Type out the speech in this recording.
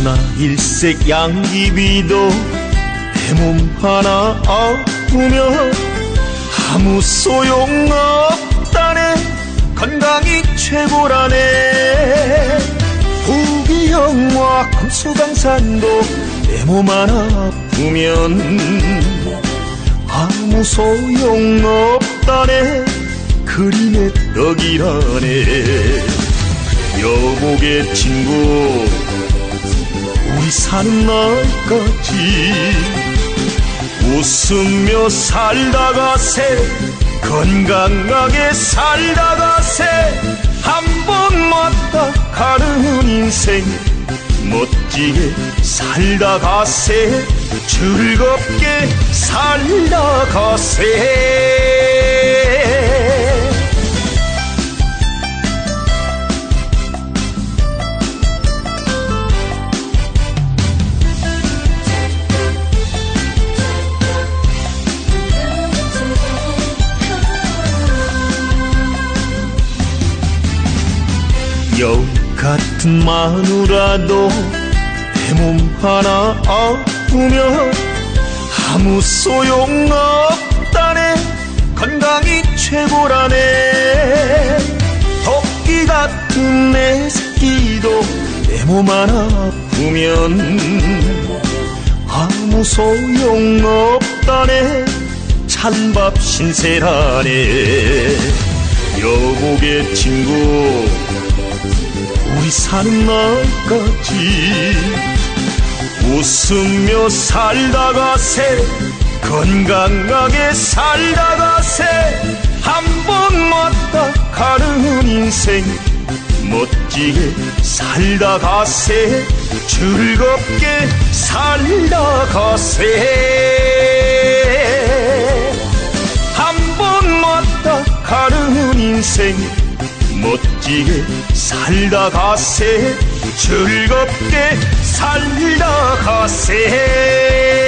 하나 일색 양귀비도 내 몸 하나 아프면 아무 소용 없다네. 건강이 최고라네. 부기형과 금수강산도 내 몸 하나 아프면 아무 소용 없다네. 그림의 떡이라네. 여복의 친구 사는 날까지 웃으며 살다가세 건강하게 살다가세 한번 왔다 가는 인생. 멋지게 살다가세 즐겁게 살다가세 여 같은 마누라도 내 몸 하나 아프면 아무 소용 없다네. 건강이 최고라네. 토끼 같은 내 새끼도 내 몸 하나 아프면 아무 소용 없다네. 찬밥 신세라네. 여복의 친구 우리 사는 날까지 웃으며 살다가세 건강하게 살다가세 한번 왔다 가는 인생 멋지게 살다 가세 즐겁게 살다 가세 한 번 왔다 가는 인생 멋지게 살다 가세 즐겁게 살다 가세